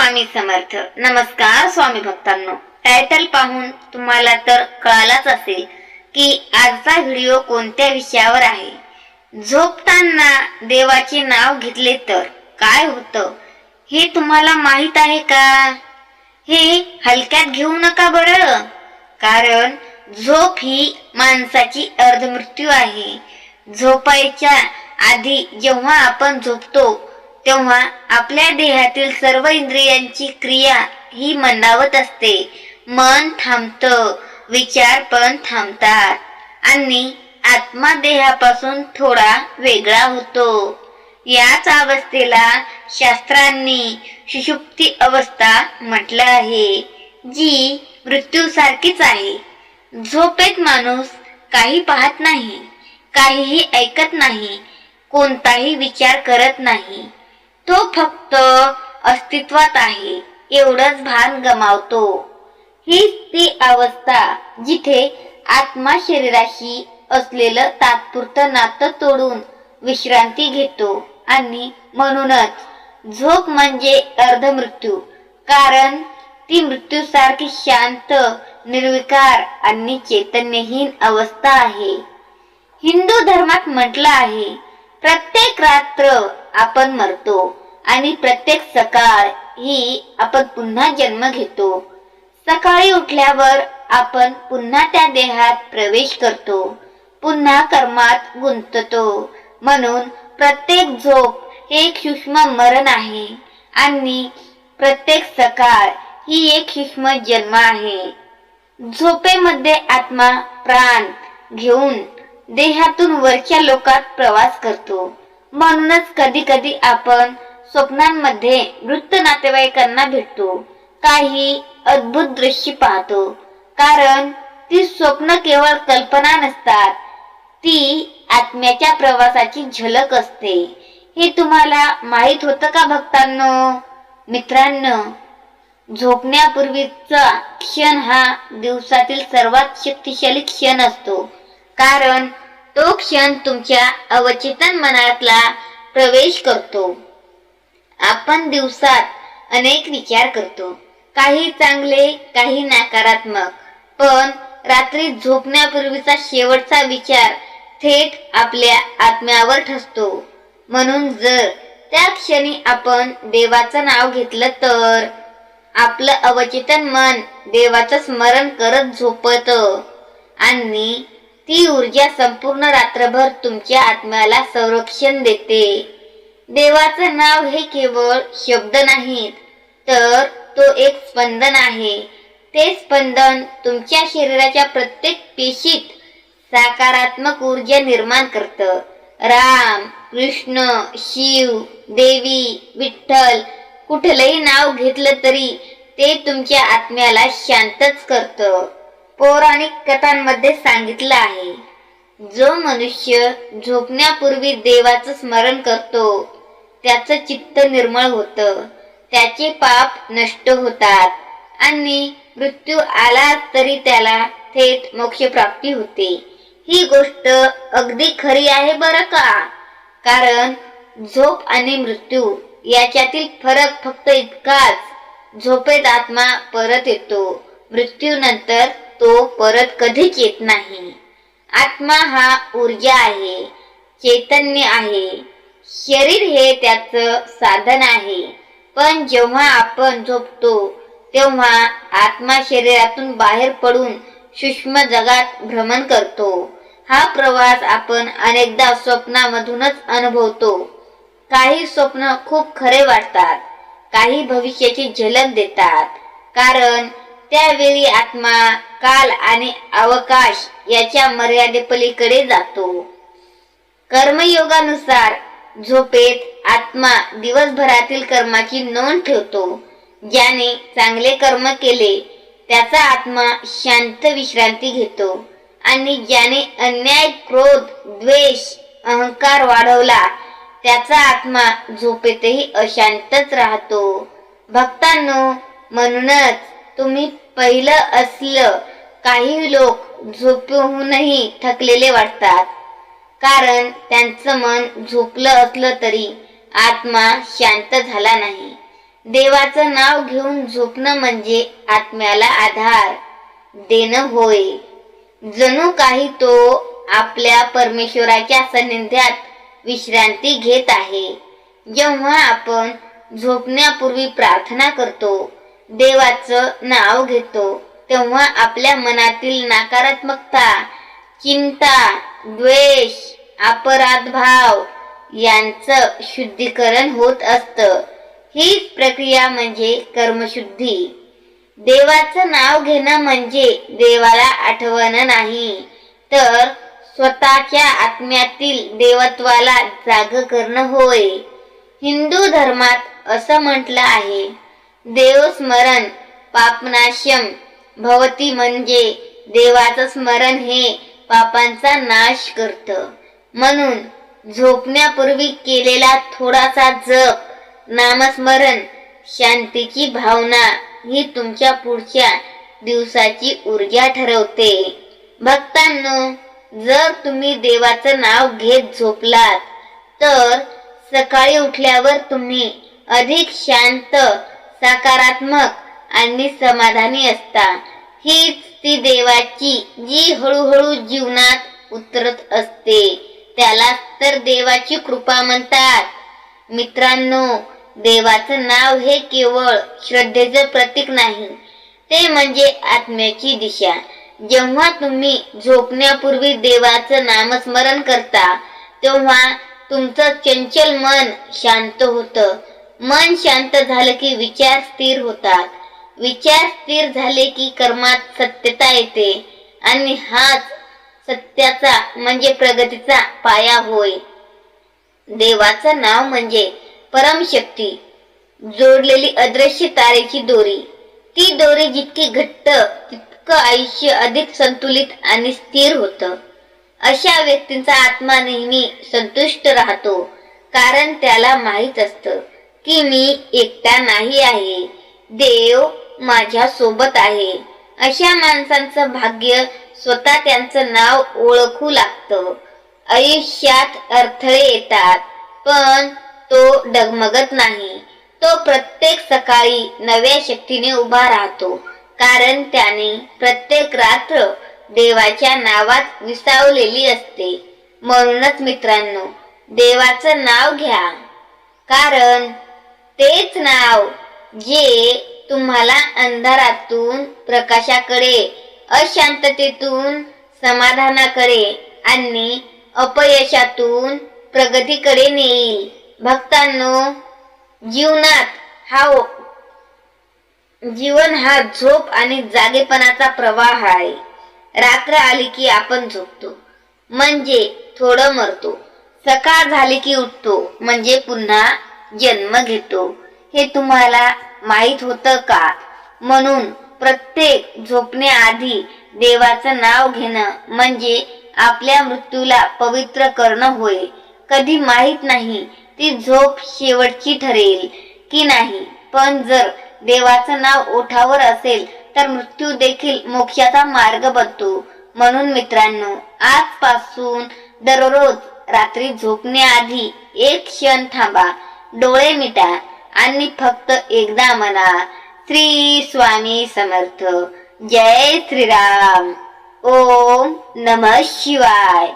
स्वामी समर्थ. नमस्कार स्वामी भक्तांनो. टायटल पाहून तुम्हाला तर कळालाच असेल की आजचा व्हिडिओ कोणत्या विषयावर आहे? झोपताना देवाचे नाव घेतले तर काय होतं? हे तुम्हाला माहीत आहे का? हे हलक्यात घेऊ नका बरं. कारण झोप ही माणसाची अर्धमृत्यू आहे. झोपायच्या आधी जेव्हा आपण झोपतो तेव्हा आपल्या देहातील सर्व इंद्रियांची क्रिया ही मंदावत असते. मन थांबतं विचार पण थांबतात. आणि आत्मा देहापासून थोडा वेगळा होतो. याच अवस्थेला शास्त्रांनी सुषुप्ती अवस्था म्हटलं आहे जी मृत्यूसारखीच आहे. झोपेत माणूस काही पाहत नाही काहीही ऐकत नाही कोणताही विचार करत नाही. तो फक्त अस्तित्वात आहे एवढंच भान गमावतो. हीच ती अवस्था जिथे आत्मा शरीराशी असलेलं तात्पुरतं नातं तोडून विश्रांती घेतो आणि म्हणूनच झोप म्हणजे अर्धमृत्यू कारण ती मृत्यूसारखी शांत निर्विकार आणि चैतन्यहीन अवस्था आहे. हिंदू धर्मात म्हटलं आहे प्रत्येक रात्र आपण मरतो आणि प्रत्येक सकाळ ही आपण पुन्हा जन्म घेतो. सकाळी उठल्यावर आपण पुन्हा त्या देहात प्रवेश करतो. पुन्हा कर्मात गुंततो. म्हणून प्रत्येक झोप हे एक सूक्ष्म मरण आहे आणि प्रत्येक सकाळ ही एक सूक्ष्म जन्म आहे. झोपेमध्ये आत्मा प्राण घेऊन देहातून वरच्या लोकात प्रवास करतो. म्हणूनच कधी कधी आपण स्वप्नांमध्ये वृत्त नातेवाईकांना भेटतो. काही अद्भुत दृश्य पाहतो. कारण ती स्वप्न केवळ कल्पना नसतात. ती आत्म्याच्या प्रवासाची झलक असते. हे तुम्हाला माहीत होतं का भक्तांनो? मित्रांनो झोपण्यापूर्वीचा क्षण हा दिवसातील सर्वात शक्तिशाली क्षण असतो. कारण तो क्षण तुमच्या अवचेतन मनातला प्रवेश करतो. आपण दिवसात अनेक विचार करतो. काही चांगले काही नकारात्मक. पण रात्री झोपण्यापूर्वीचा शेवटचा विचार थेट आपल्या आत्म्यावर ठसतो. म्हणून जर त्या क्षणी आपण देवाचं नाव घेतलं तर आपलं अवचेतन मन देवाचं स्मरण करत झोपत. आणि ती ऊर्जा संपूर्ण रात्रभर तुमच्या आत्म्याला संरक्षण देते. देवाचं नाव हे केवळ शब्द नाहीत तर तो एक स्पंदन आहे. ते स्पंदन तुमच्या शरीराच्या प्रत्येक पेशीत सकारात्मक ऊर्जा निर्माण करतं. राम कृष्ण शिव देवी विठ्ठल कुठलंही नाव घेतलं तरी ते तुमच्या आत्म्याला शांतच करतं. पौराणिक कथांमध्ये सांगितलं आहे. जो मनुष्य झोपण्यापूर्वी देवाचं स्मरण करतो त्याचं चित्त निर्मळ होतं त्याचे पाप नष्ट होतात आणि मृत्यू आला तरी त्याला थेट मोक्ष प्राप्ती होते. ही गोष्ट अगदी खरी आहे बरं का? कारण झोप आणि मृत्यू याच्यातील फरक फक्त इतकाच. झोपेत आत्मा परत येतो मृत्यूनंतर तो परत कधीच येत नाही. आत्मा हा ऊर्जा आहे चैतन्य आहे. शरीर हे त्याचं साधन आहे. पण जेव्हा आपण झोपतो तेव्हा आत्मा शरीरातून बाहेर पडून सूक्ष्म जगात भ्रमण करतो. हा प्रवास आपण अनेकदा स्वप्नामधूनच अनुभवतो. काही स्वप्न खूप खरे वाटतात काही भविष्याची झलक देतात. कारण त्यावेळी आत्मा काल आणि अवकाश याच्या मर्यादेपलीकडे जातो. कर्मयोगानुसार झोपेत आत्मा दिवसभरातील कर्माची नोंद ठेवतो. ज्याने चांगले कर्म केले त्याचा आत्मा शांत विश्रांती घेतो. आणि ज्याने अन्याय क्रोध द्वेष अहंकार वाढवला त्याचा आत्मा झोपेतही अशांतच राहतो. भक्तांनो म्हणूनच तुम्ही पहिलं असलं काही लोक झोपूनही थकलेले वाटतात. कारण त्यांचं मन झोपलं असलं तरी आत्मा शांत झाला नाही. देवाचं नाव घेऊन झोपणं म्हणजे आत्म्याला आधार देणं होय. जणू काही तो आपल्या परमेश्वराच्या सानिध्यात विश्रांती घेत आहे. जेव्हा आपण झोपण्यापूर्वी प्रार्थना करतो देवाचं नाव घेतो तेव्हा आपल्या मनातील नकारात्मकता चिंता द्वेष अपराधभाव यांचं शुद्धीकरण होत असतं. हीच प्रक्रिया म्हणजे कर्मशुद्धी. देवाचं नाव घेणं म्हणजे देवाला आठवणं नाही. तर स्वतःच्या आत्म्यातील देवत्वाला जाग करणं होय. हिंदू धर्मात असं म्हटलं आहे. देवस्मरण पापनाशम भवती म्हणजे देवाचं स्मरण हे पापांचा नाश करत. म्हणून झोपण्यापूर्वी केलेला थोडासा जप नामस्मरण शांतीची भावना ही तुमच्या पुढच्या दिवसाची ऊर्जा ठरवते. भक्तांनो जर तुम्ही देवाचं नाव घेत झोपलात तर सकाळी उठल्यावर तुम्ही अधिक शांत सकारात्मक आणि समाधानी असता हीच ती देवाची जी हळूहळू जीवनात उतरत असते. त्याला तर देवाची कृपा म्हणतात. मित्रांनो देवाचं नाव हे केवळ श्रद्धेचं प्रतीक नाही ते म्हणजे आत्म्याची दिशा. जेव्हा तुम्ही झोपण्यापूर्वी देवाचं नामस्मरण करता तेव्हा तुमचं चंचल मन शांत होतं. मन शांत झालं की विचार स्थिर होतात. विचार स्थिर झाले की कर्मात सत्यता येते. आणि हाच सत्याचा म्हणजे प्रगतीचा पाया होय. देवाचं नाव म्हणजे परमशक्ती. जोडलेली अदृश्य तारेची दोरी. ती दोरी जितकी घट्ट तितकं आयुष्य अधिक संतुलित आणि स्थिर होतं. अशा व्यक्तींचा आत्मा नेहमी संतुष्ट राहतो कारण त्याला माहीत असतं. की मी एकटा नाही आहे. देव माझ्या सोबत आहे. अशा माणसांचं भाग्य स्वतः त्यांचं नाव ओळखू लागतं. आयुष्यात अडथळे येतात पण तो डगमगत नाही. तो प्रत्येक सकाळी नव्या शक्तीने उभा राहतो कारण त्याने प्रत्येक रात्र देवाच्या नावात विसावलेली असते. म्हणूनच मित्रांनो देवाचं नाव घ्या. कारण तेच नाव जे तुम्हाला अंधारातून प्रकाशाकडे अशांततेतून समाधानाकडे आणि अपयशातून प्रगतीकडे नेईल. भक्तांनो जीवनात हा जीवन हा झोप आणि जागेपणाचा प्रवाह आहे. रात्र आली की आपण झोपतो म्हणजे थोडं मरतो. सकाळ झाली की उठतो म्हणजे पुन्हा जन्म घेतो. हे तुम्हाला माहीत होतं का? म्हणून प्रत्येक झोपण्याआधी देवाचं नाव घेणं म्हणजे आपल्या मृत्यूला पवित्र करणं होय. कधी माहीत नाही ती झोप शेवटची ठरेल की नाही. पण जर देवाचं नाव ओठावर असेल तर मृत्यू देखील मोक्षाचा मार्ग बनतो. म्हणून मित्रांनो आजपासून दररोज रात्री झोपण्याआधी एक क्षण थांबा. डोळे मिटा आणि फक्त एकदा म्हणा श्री स्वामी समर्थ जय श्रीराम ओम नम शिवाय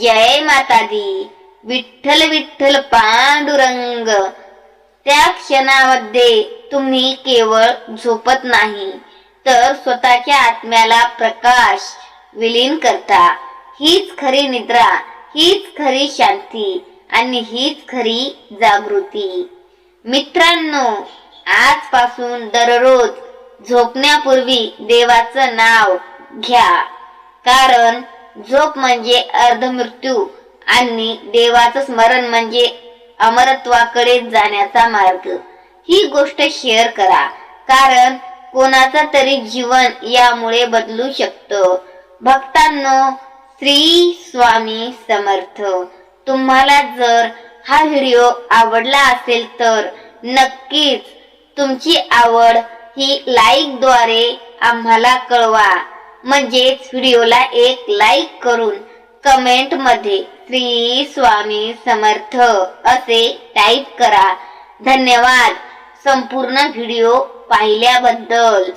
जय माता दी विठ्ठल विठ्ठल पांडुरंग. त्या क्षणामध्ये तुम्ही केवळ झोपत नाही तर स्वतःच्या आत्म्याला प्रकाश विलीन करता. हीच खरी निद्रा हीच खरी शांती आणि हीच खरी जागृती. मित्रांनो आजपासून दररोज झोपण्यापूर्वी देवाचं नाव घ्या. कारण झोप म्हणजे अर्धमृत्यू आणि देवाचं स्मरण म्हणजे अमरत्वाकडे जाण्याचा मार्ग. ही गोष्ट शेअर करा. कारण कोणाचं तरी जीवन यामुळे बदलू शकतं. भक्तांनो श्री स्वामी समर्थ. तुम्हाला जर हा व्हिडिओ आवडला असेल तर नक्कीच तुमची आवड ही लाईकद्वारे आम्हाला कळवा. म्हणजेच व्हिडिओला एक लाईक करून कमेंटमध्ये श्री स्वामी समर्थ असे टाईप करा. धन्यवाद. संपूर्ण व्हिडिओ पाहिल्याबद्दल.